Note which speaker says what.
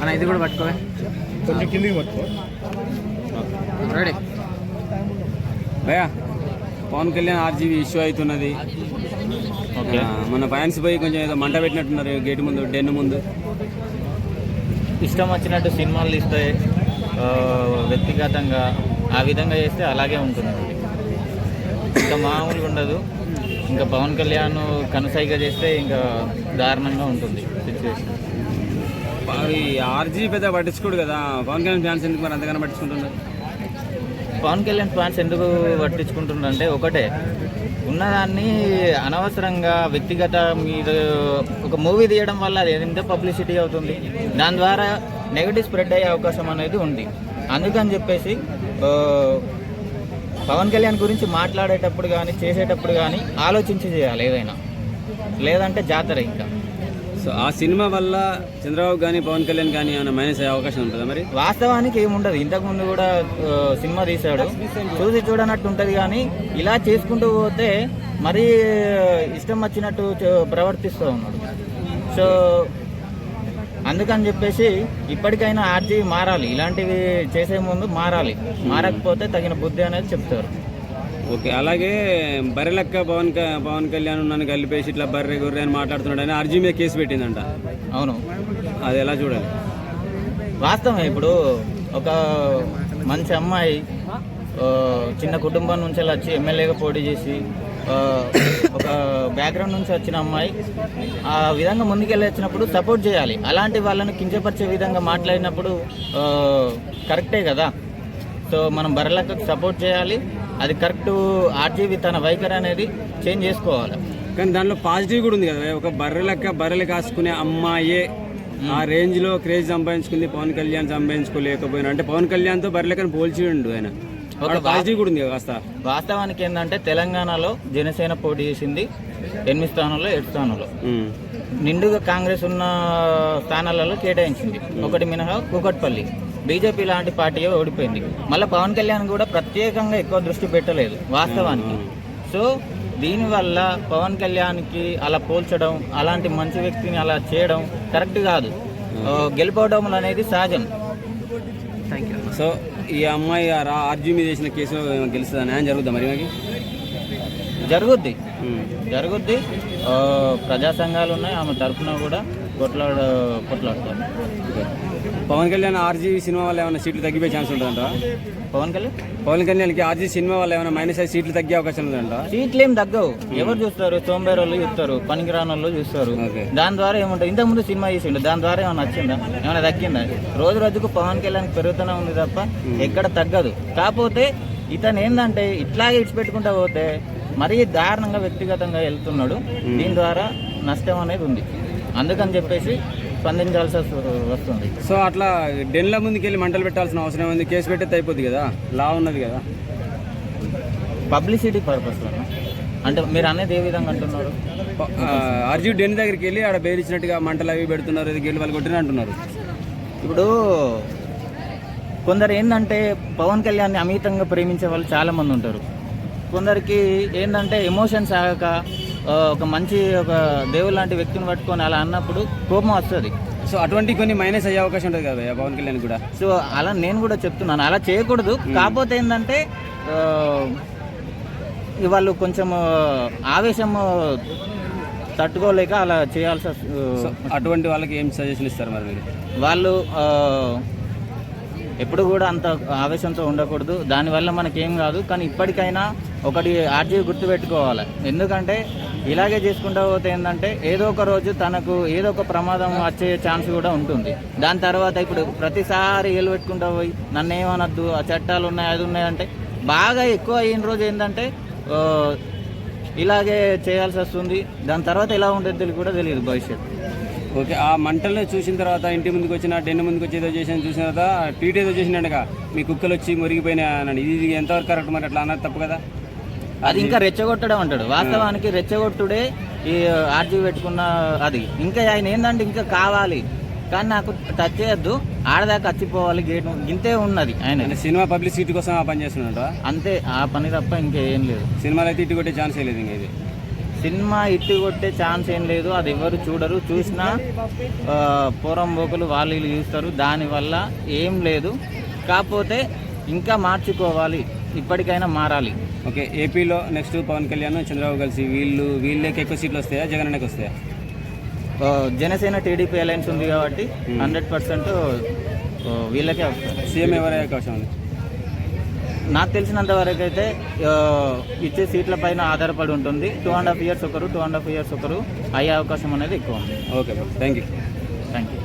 Speaker 1: అన్న ఇది కూడా పట్టుకోవే.
Speaker 2: కొంచెం కిందికి పట్టుకో.
Speaker 1: రెడీ.
Speaker 3: భయా పవన్ కళ్యాణ్ ఆర్జీవీ ఇష్యూ అవుతున్నది. మన ఫ్యాన్స్ పోయి కొంచెం ఏదో మంట పెట్టినట్టున్నారు గేట్ ముందు డెన్ ముందు.
Speaker 4: ఇష్టం వచ్చినట్టు సినిమాలు తీస్తే ఆ, వ్యక్తిగతంగా ఆ విధంగా చేస్తే అలాగే ఉంటుంది ఇంకా మామూలుగా ఉండదు. ఇంకా పవన్ కళ్యాణ్ కనుసైగా చేస్తే ఇంకా దారుణంగా ఉంటుంది సిచ్యువేషన్
Speaker 3: మరి ఆర్జీ పెద్ద పట్టించుకోడు కదా. పవన్ కళ్యాణ్ ఫ్యాన్స్ ఎందుకు మరి అంతగానో పట్టించుకుంటున్నారు?
Speaker 4: పవన్ కళ్యాణ్ ఫ్యాన్స్ ఎందుకు పట్టించుకుంటున్నారంటే ఒకటే ఉన్నదాన్ని అనవసరంగా వ్యక్తిగత మీరు ఒక మూవీ తీయడం వల్ల అది ఎంత పబ్లిసిటీ అవుతుంది? దాని ద్వారా నెగిటివ్ స్ప్రెడ్ అయ్యే అవకాశం అనేది ఉంది. అందుకని చెప్పేసి పవన్ కళ్యాణ్ గురించి మాట్లాడేటప్పుడు కానీ చేసేటప్పుడు కానీ ఆలోచించి చేయాలి ఏదైనా. లేదంటే జాతర ఇంకా.
Speaker 3: సో ఆ సినిమా వల్ల చంద్రబాబు కానీ పవన్ కళ్యాణ్ కానీ ఏమైనా మైనస్ అయ్యే అవకాశం ఉంటుందా మరి?
Speaker 4: వాస్తవానికి ఏముండదు. ఇంతకుముందు కూడా సినిమా తీశాడు. చూసి చూడనట్టు ఉంటుంది కానీ ఇలా చేసుకుంటూ పోతే మరీ ఇష్టం వచ్చినట్టు ప్రవర్తిస్తూ ఉన్నాడు. సో అందుకని చెప్పేసి ఇప్పటికైనా ఆర్జీ మారాలి. ఇలాంటివి చేసే ముందు మారాలి. మారకపోతే తగిన బుద్ధి అనేది చెప్తారు.
Speaker 3: ఓకే అలాగే బర్రెలక్క పవన్ క- పవన్ కళ్యాణ్ నన్ను కలిపేసి ఇట్లా బర్రె గొర్రె అని మాట్లాడుతున్నాడు అని ఆర్జీ మీద కేసు పెట్టిందంట.
Speaker 4: అవును.
Speaker 3: అది ఎలా చూడాలి?
Speaker 4: వాస్తవమే ఇప్పుడు ఒక మంచి అమ్మాయి చిన్న కుటుంబం నుంచి వచ్చి ఎమ్మెల్యేగా పోటీ చేసి ఒక బ్యాక్గ్రౌండ్ నుంచి వచ్చిన అమ్మాయి. ఆ విధంగా ముందుకెళ్ళి వచ్చినప్పుడు సపోర్ట్ చేయాలి. అలాంటి వాళ్ళని కించపరిచే విధంగా మాట్లాడినప్పుడు కరెక్టే కదా? సో మనం బర్రెలకు సపోర్ట్ చేయాలి. అది కరెక్ట్ ఆర్జీవి తన వైఖరి అనేది చేంజ్ చేసుకోవాలి.
Speaker 3: కానీ దాంట్లో పాజిటివ్ కూడా ఉంది కదా? ఒక బర్రెలక్క బర్రెలు కాసుకునే అమ్మాయే ఆ రేంజ్లో క్రేజ్ సంపాదించుకుంది పవన్ కళ్యాణ్ సంపాదించుకోలేకపోయినా. అంటే పవన్ కళ్యాణ్తో బర్రెలక్కని పోల్చిండు ఆయన.
Speaker 4: వాస్తవానికి ఏంటంటే తెలంగాణలో జనసేన పోటీ చేసింది ఎనిమిది స్థానాల్లో ఏడు స్థానాల్లో. నిండుగా కాంగ్రెస్ ఉన్న స్థానాలలో కేటాయించింది. ఒకటి మినహా కూకట్పల్లి. బీజేపీ లాంటి పార్టీ ఓడిపోయింది. మళ్ళీ పవన్ కళ్యాణ్ కూడా ప్రత్యేకంగా ఎక్కువ దృష్టి పెట్టలేదు వాస్తవానికి. సో దీనివల్ల పవన్ కళ్యాణ్కి అలా పోల్చడం అలాంటి మంచి వ్యక్తిని అలా చేయడం కరెక్ట్ కాదు. గెలుపోవడం అనేది సహజం.
Speaker 1: థ్యాంక్ యూ
Speaker 3: సో ఈ అమ్మాయి ఆర్జీ మీద చేసిన కేసు గెలుస్తుందా? న్యాయం జరుగుద్దా మరి మాకి
Speaker 4: జరుగుద్ది. జరుగుద్ది. ప్రజా సంఘాలు ఉన్నాయి ఆమె తరఫున కూడా. కొట్లాడ కొట్లాడతారు.
Speaker 3: పవన్ కళ్యాణ్ ఆర్జీ సినిమా వల్ల ఏమైనా సీట్లు తగ్గిపోయే ఛాన్స్ ఉంటుందంట?
Speaker 4: పవన్ కళ్యాణ్?
Speaker 3: పవన్ కళ్యాణ్కి ఆర్జీ సినిమా వల్ల ఏమైనా మైనస్ అయ్యి సీట్లు తగ్గే అవకాశం ఉందంట?
Speaker 4: సీట్లు ఏం తగ్గవు ఎవరు చూస్తారు? సోంబేర్ వాళ్ళు చూస్తారు పనికిరాని వాళ్ళు చూస్తారు. దాని ద్వారా ఏముంటుంది ఇంతకు ముందు సినిమా చేసిండు దాని ద్వారా ఏమైనా నచ్చిందా? ఏమైనా తగ్గిందా? రోజు రోజుకు పవన్ కళ్యాణ్ పెరుగుతూనే ఉంది తప్ప ఎక్కడ తగ్గదు. కాకపోతే ఇతను ఏంటంటే ఇట్లాగే ఇడిచిపెట్టుకుంటా పోతే మరీ దారుణంగా వ్యక్తిగతంగా వెళ్తున్నాడు. దీని ద్వారా నష్టం అనేది ఉంది. అందుకని చెప్పేసి స్పందించాల్సి వస్తు- వస్తుంది.
Speaker 3: సో అట్లా డెన్ల ముందుకెళ్ళి మంటలు పెట్టాల్సిన అవసరం ఉంది కేసు పెట్టేది అయిపోద్ది కదా? లా ఉన్నది కదా?
Speaker 4: పబ్లిసిటీ పర్పస్ అంటే మీరు అనేది ఏ విధంగా అంటున్నారు?
Speaker 3: ఆర్జీ డెన్ దగ్గరికి వెళ్ళి ఆడ బెయిల్ ఇచ్చినట్టుగా మంటలు అవి పెడుతున్నారు ఇది గెలి వాళ్ళు కొట్టిన అంటున్నారు.
Speaker 4: ఇప్పుడు కొందరు ఏంటంటే పవన్ కళ్యాణ్ని అమితంగా ప్రేమించే వాళ్ళు చాలా మంది ఉంటారు. కొందరికి ఏంటంటే ఎమోషన్స్ ఆగక ఒక మంచి ఒక దేవుడు లాంటి వ్యక్తిని పట్టుకొని అలా అన్నప్పుడు కోపం వస్తుంది.
Speaker 3: సో అటువంటి కొన్ని మైనస్ అయ్యే అవకాశం ఉంటుంది కదా పవన్ కళ్యాణ్ కూడా?
Speaker 4: సో అలా నేను కూడా చెప్తున్నాను. అలా చేయకూడదు. కాకపోతే ఏంటంటే వాళ్ళు కొంచెం ఆవేశం తట్టుకోలేక అలా చేయాల్సి
Speaker 3: అటువంటి వాళ్ళకి ఏం సజెషన్ ఇస్తారు మరి మీరు?
Speaker 4: వాళ్ళు ఎప్పుడు కూడా అంత ఆవేశంతో ఉండకూడదు. దానివల్ల మనకేం కాదు. కానీ ఇప్పటికైనా ఒకటి ఆర్జీ గుర్తుపెట్టుకోవాలి. ఎందుకంటే ఇలాగే చేసుకుంటూ పోతే ఏంటంటే ఏదో ఒక రోజు తనకు ఏదో ఒక ప్రమాదం వచ్చే ఛాన్స్ కూడా ఉంటుంది. దాని తర్వాత ఇప్పుడు ప్రతిసారి ఏలు పెట్టుకుంటూ పోయి నన్ను ఏమనొద్దు ఆ చట్టాలు ఉన్నాయి అది ఉన్నాయంటే బాగా ఎక్కువ అయిన రోజు ఏంటంటే ఇలాగే చేయాల్సి వస్తుంది. దాని తర్వాత ఎలా ఉంటుంది కూడా తెలియదు భవిష్యత్తు.
Speaker 3: ఓకే ఆ మంటల్ని చూసిన తర్వాత ఇంటి ముందుకు వచ్చిన డెన్ ముందుకు వచ్చి ఏదో చేసిన చూసిన తర్వాత ట్వీట్ ఏదో చేసినట్టుగా మీ కుక్కలు వచ్చి మురిగిపోయినా ఇది ఇది ఎంతవరకు కరెక్ట్ మరి అట్లా అన్నది తప్పు కదా?
Speaker 4: అది ఇంకా రెచ్చగొట్టడం అంటాడు. వాస్తవానికి రెచ్చగొట్టుడే ఈ ఆర్జీ పెట్టుకున్న అది. ఇంకా ఆయన ఏంటంటే ఇంకా కావాలి. కానీ నాకు టచ్ చేయొద్దు. ఆడదాకా వచ్చిపోవాలి గేట్. ఇంతే ఉన్నది ఆయన
Speaker 3: సినిమా పబ్లిసిటీ కోసం ఆ పని చేస్తున్నాడు
Speaker 4: అంతే. ఆ పని తప్ప ఇంకేం లేదు.
Speaker 3: సినిమాలో అయితే ఇటు కొట్టే ఛాన్స్ లేదు ఇంకా ఇది?
Speaker 4: సినిమా ఇట్టి కొట్టే ఛాన్స్ ఏం లేదు. అది ఎవరు చూడరు. చూసినా పోరంబోకులు వాళ్ళు వీళ్ళు చూస్తారు. దానివల్ల ఏం లేదు. కాకపోతే ఇంకా మార్చుకోవాలి. ఇప్పటికైనా మారాలి.
Speaker 3: ఓకే ఏపీలో నెక్స్ట్ పవన్ కళ్యాణ్ చంద్రబాబు కలిసి వీళ్ళు వీళ్ళకి ఎక్కువ సీట్లు వస్తాయా జగన్ అన్నకి వస్తాయా?
Speaker 4: జనసేన టీడీపీ అలయన్స్ ఉంది కాబట్టి హండ్రెడ్ పర్సెంట్ వీళ్ళకే వస్తుంది
Speaker 3: సీఎం ఎవరే అవకాశం ఉంది?
Speaker 4: నాకు తెలిసినంత వరకు అయితే ఇచ్చే సీట్ల పైన ఆధారపడి ఉంటుంది. టూ అండ్ హాఫ్ ఇయర్స్ ఒకరు టూ అండ్ హాఫ్ ఇయర్స్ ఒకరు అయ్యే అవకాశం అనేది ఎక్కువ ఉంది.
Speaker 3: Okay thank you
Speaker 4: thank you